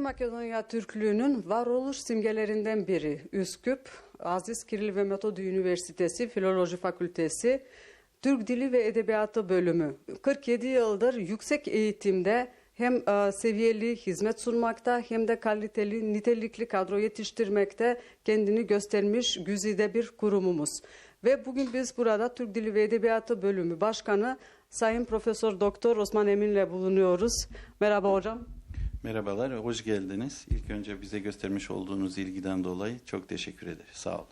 Makedonya Türklüğünün varoluş simgelerinden biri Üsküp, Aziz Kiril ve Metodi Üniversitesi Filoloji Fakültesi Türk Dili ve Edebiyatı bölümü 47 yıldır yüksek eğitimde hem e, seviyeli hizmet sunmakta hem de kaliteli, nitelikli kadro yetiştirmekte kendini göstermiş güzide bir kurumumuz. Ve bugün biz burada Türk Dili ve Edebiyatı bölümü başkanı Sayın Profesör Doktor Osman Emin'le bulunuyoruz. Merhaba hocam. Merhabalar, hoş geldiniz. İlk önce bize göstermiş olduğunuz ilgiden dolayı çok teşekkür ederiz. Sağ olun.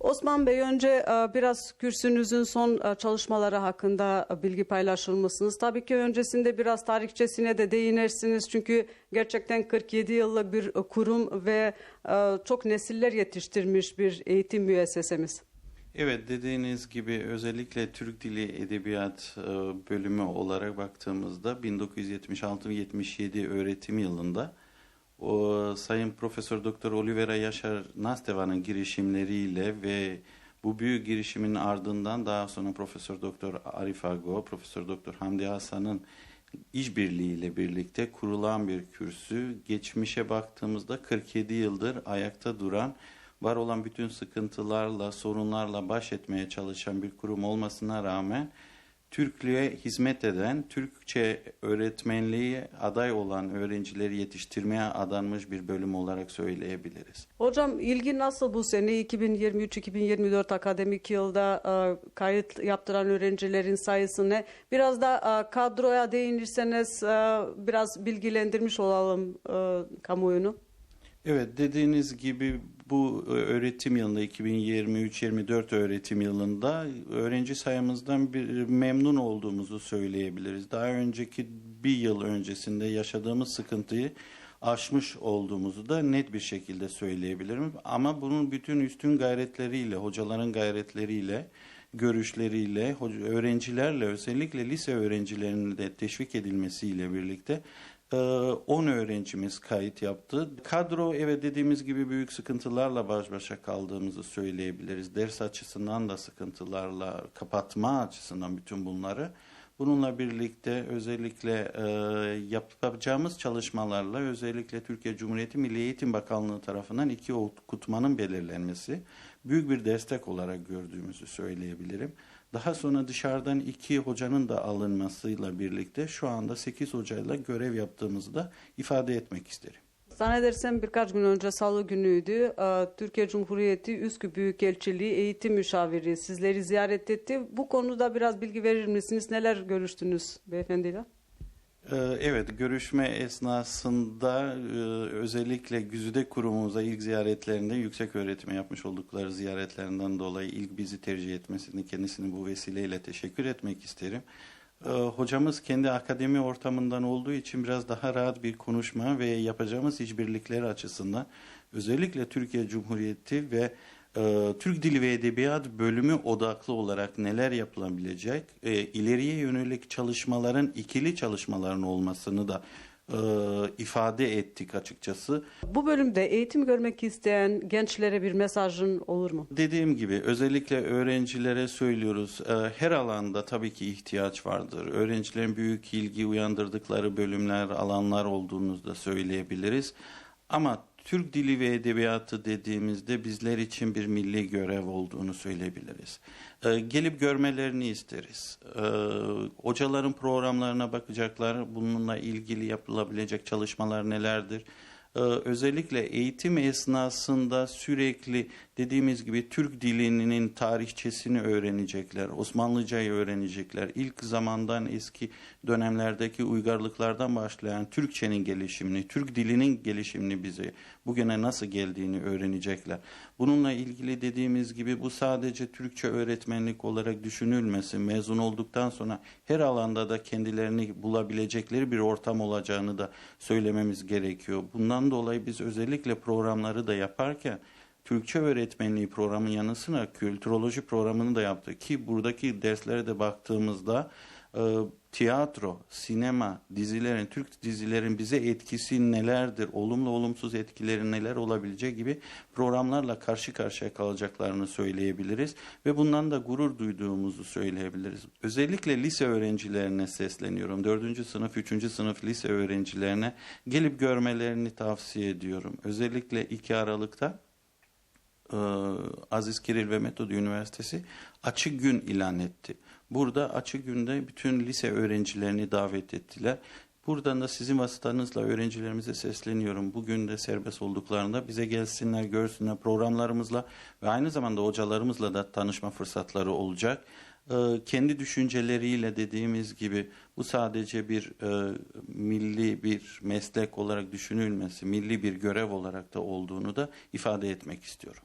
Osman Bey önce e, biraz kürsünüzün son e, çalışmaları hakkında e, bilgi paylaşılmışsınız. Tabii ki öncesinde biraz tarihçesine de değinersiniz. Çünkü gerçekten 47 yıllık bir kurum ve çok nesiller yetiştirmiş bir eğitim müessesemiz. Evet, dediğiniz gibi özellikle Türk Dili Edebiyat bölümü olarak baktığımızda 1976-77 öğretim yılında o Sayın Profesör Doktor Olivera Yaşar Nasteva'nın girişimleriyle ve bu büyük girişimin ardından daha sonra Profesör Doktor Arif Ago, Profesör Doktor Hamdi Hasan'ın işbirliğiyle birlikte kurulan bir kürsü. Geçmişe baktığımızda 47 yıldır ayakta duran, var olan bütün sıkıntılarla, sorunlarla baş etmeye çalışan bir kurum olmasına rağmen Türklüğe hizmet eden, Türkçe öğretmenliği aday olan öğrencileri yetiştirmeye adanmış bir bölüm olarak söyleyebiliriz. Hocam ilgi nasıl bu sene 2023-2024 akademik yılda e, kayıt yaptıran öğrencilerin sayısı ne? Biraz da e, kadroya değinirseniz e, biraz bilgilendirmiş olalım kamuoyunu. Evet dediğiniz gibi bu öğretim yılında 2023-24 öğretim yılında öğrenci sayımızdan bir memnun olduğumuzu söyleyebiliriz. Daha önceki bir yıl öncesinde yaşadığımız sıkıntıyı aşmış olduğumuzu da net bir şekilde söyleyebilirim. Ama bunun bütün üstün gayretleriyle, hocaların gayretleriyle, görüşleriyle, öğrencilerle özellikle lise öğrencilerinin de teşvik edilmesiyle birlikte 10 ee, öğrencimiz kayıt yaptı. Kadro evet dediğimiz gibi büyük sıkıntılarla baş başa kaldığımızı söyleyebiliriz. Ders açısından da sıkıntılarla kapatma açısından bütün bunları. Bununla birlikte özellikle e, yapacağımız çalışmalarla özellikle Türkiye Cumhuriyeti Milli Eğitim Bakanlığı tarafından iki okutmanın belirlenmesi büyük bir destek olarak gördüğümüzü söyleyebilirim. Daha sonra dışarıdan iki hocanın da alınmasıyla birlikte şu anda sekiz hocayla görev yaptığımızı da ifade etmek isterim. Zannedersem birkaç gün önce salı günüydü. Ee, Türkiye Cumhuriyeti Üsküp Büyükelçiliği eğitim müşaviri sizleri ziyaret etti. Bu konuda biraz bilgi verir misiniz? Neler görüştünüz beyefendiyle? Ee, evet, görüşme esnasında e, özellikle Güzide kurumumuza ilk ziyaretlerinde yüksek öğretime yapmış oldukları ziyaretlerinden dolayı ilk bizi tercih etmesini kendisini bu vesileyle teşekkür etmek isterim. Ee, hocamız kendi akademi ortamından olduğu için biraz daha rahat bir konuşma ve yapacağımız işbirlikleri açısından özellikle Türkiye Cumhuriyeti ve e, Türk Dili ve Edebiyat bölümü odaklı olarak neler yapılabilecek, e, ileriye yönelik çalışmaların ikili çalışmaların olmasını da e, ifade ettik açıkçası. Bu bölümde eğitim görmek isteyen gençlere bir mesajın olur mu? Dediğim gibi özellikle öğrencilere söylüyoruz. E, her alanda tabii ki ihtiyaç vardır. Öğrencilerin büyük ilgi uyandırdıkları bölümler, alanlar olduğunu da söyleyebiliriz. Ama Türk dili ve edebiyatı dediğimizde bizler için bir milli görev olduğunu söyleyebiliriz. Ee, gelip görmelerini isteriz. Ee, hocaların programlarına bakacaklar, bununla ilgili yapılabilecek çalışmalar nelerdir? Ee, özellikle eğitim esnasında sürekli dediğimiz gibi Türk dilinin tarihçesini öğrenecekler, Osmanlıcayı öğrenecekler. İlk zamandan eski dönemlerdeki uygarlıklardan başlayan Türkçenin gelişimini, Türk dilinin gelişimini bize bugüne nasıl geldiğini öğrenecekler. Bununla ilgili dediğimiz gibi bu sadece Türkçe öğretmenlik olarak düşünülmesin. Mezun olduktan sonra her alanda da kendilerini bulabilecekleri bir ortam olacağını da söylememiz gerekiyor. Bundan dolayı biz özellikle programları da yaparken Türkçe öğretmenliği programının yanı sıra kültüroloji programını da yaptık. Ki buradaki derslere de baktığımızda e, tiyatro, sinema, dizilerin, Türk dizilerin bize etkisi nelerdir, olumlu olumsuz etkileri neler olabileceği gibi programlarla karşı karşıya kalacaklarını söyleyebiliriz ve bundan da gurur duyduğumuzu söyleyebiliriz. Özellikle lise öğrencilerine sesleniyorum. Dördüncü sınıf, üçüncü sınıf lise öğrencilerine gelip görmelerini tavsiye ediyorum. Özellikle 2 Aralık'ta Aziz Kiril ve Metod Üniversitesi açık gün ilan etti. Burada açık günde bütün lise öğrencilerini davet ettiler. Buradan da sizin vasıtanızla öğrencilerimize sesleniyorum. Bugün de serbest olduklarında bize gelsinler, görsünler programlarımızla ve aynı zamanda hocalarımızla da tanışma fırsatları olacak. Ee, kendi düşünceleriyle dediğimiz gibi bu sadece bir e, milli bir meslek olarak düşünülmesi, milli bir görev olarak da olduğunu da ifade etmek istiyorum.